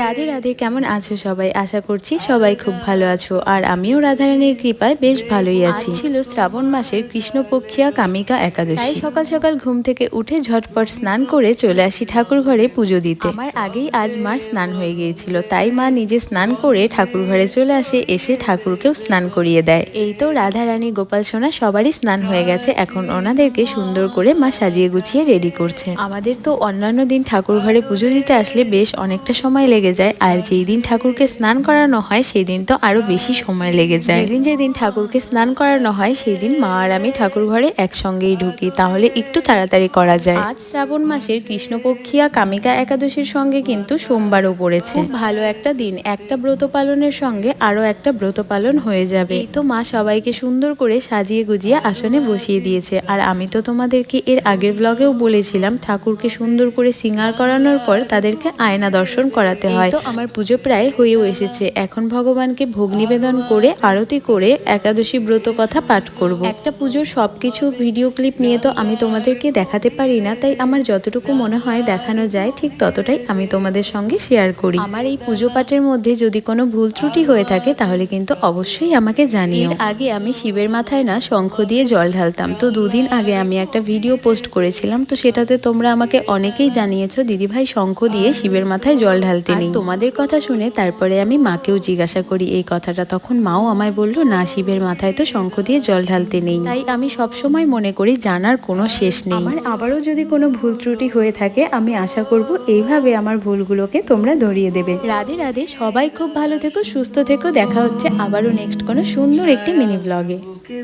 রাধে রাধে কেমন আছো সবাই? আশা করছি সবাই খুব ভালো আছো। আর আমিও রাধারানীর কৃপায় বেশ ভালোই আছি। ছিল শ্রাবণ মাসের কৃষ্ণপক্ষিয়া কামিকা একাদশী। তাই সকাল সকাল ঘুম থেকে উঠে ঝটপট স্নান করে চলে আসি ঠাকুর ঘরে পুজো দিতে। আমার আগেই আজ মার স্নান হয়ে গিয়েছিল তাই মা নিজে স্নান করে ঠাকুর ঘরে চলে আসে এসে ঠাকুরকেও স্নান করিয়ে দেয়। এই তো রাধারানী গোপাল সোনা সবারই স্নান হয়ে গেছে। এখন ওনাদেরকে সুন্দর করে মা সাজিয়ে গুছিয়ে রেডি করছে। আমাদের তো অন্যান্য দিন ঠাকুর ঘরে পুজো দিতে আসলে বেশ অনেকটা সময় লেগে যায়। আর যেই দিন ঠাকুরকে স্নান করানো হয় সেই দিন তো আরও বেশি সময় লেগে যায়। যেদিন যেদিন ঠাকুরকে স্নান করানো হয় সেই দিন মা আর আমি ঠাকুর ঘরে একসঙ্গেই ঢুকি। তাহলে একটু তাড়াতাড়ি করা যায়। আজ শ্রাবণ মাসের কৃষ্ণপক্ষিয়া কামিকা একাদশীর সঙ্গে কিন্তু সোমবারও পড়েছে। ভালো একটা দিন। একটা ব্রত পালনের সঙ্গে আরও একটা ব্রত পালন হয়ে যাবে। এই তো মা সবাইকে সুন্দর করে সাজিয়ে গুজিয়ে আসনে বসিয়ে দিয়েছে। আর আমি তো তোমাদেরকে এর আগের ব্লগেও বলেছিলাম ঠাকুরকে সুন্দর করে সিঙ্গার করানোর পর তাদেরকে আয়না দর্শন করাতে হয়। তো আমার পুজো প্রায় হয়েও এসেছে। এখন ভগবানকে ভোগ নিবেদন করে আরতি করে একাদশী ব্রত কথা পাঠ করব। একটা পুজোর সবকিছু ভিডিও ক্লিপ নিয়ে তো আমি তোমাদেরকে দেখাতে পারি না তাই আমার যতটুকু মনে হয় দেখানো যায় ঠিক ততটাই আমি তোমাদের সঙ্গে শেয়ার করি। আমার এই পুজো পাঠের মধ্যে যদি কোনো ভুল ত্রুটি হয়ে থাকে তাহলে কিন্তু অবশ্যই আমাকে জানিও। আগে আমি শিবের মাথায় না শঙ্খ দিয়ে জল ঢালতাম। তো দুদিন আগে আমি একটা ভিডিও পোস্ট করেছিলাম তো সেটাতে তোমরা আমাকে অনেকেই জানিয়েছো দিদিভাই শঙ্খ দিয়ে শিবের মাথায় জল ঢালতে নেই তোমাদের কথা শুনে তারপরে আমি মাকেও জিজ্ঞাসা করি এই কথাটা। তখন মাও আমায় বলল না শিবের মাথায় তো শঙ্খ দিয়ে জল ঢালতে নেই। তাই আমি সবসময় মনে করি জানার কোনো শেষ নেই। আমার আবারও যদি কোনো ভুল ত্রুটি হয়ে থাকে আমি আশা করব এইভাবে আমার ভুলগুলোকে তোমরা ধরিয়ে দেবে। রাধে রাধে সবাই খুব ভালো থেকো সুস্থ থেকো। দেখা হচ্ছে আবারও নেক্সট কোনো সুন্দর একটি মিনি ব্লগে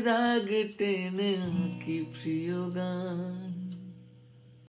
দাগ টেনে কি প্রিয় গান।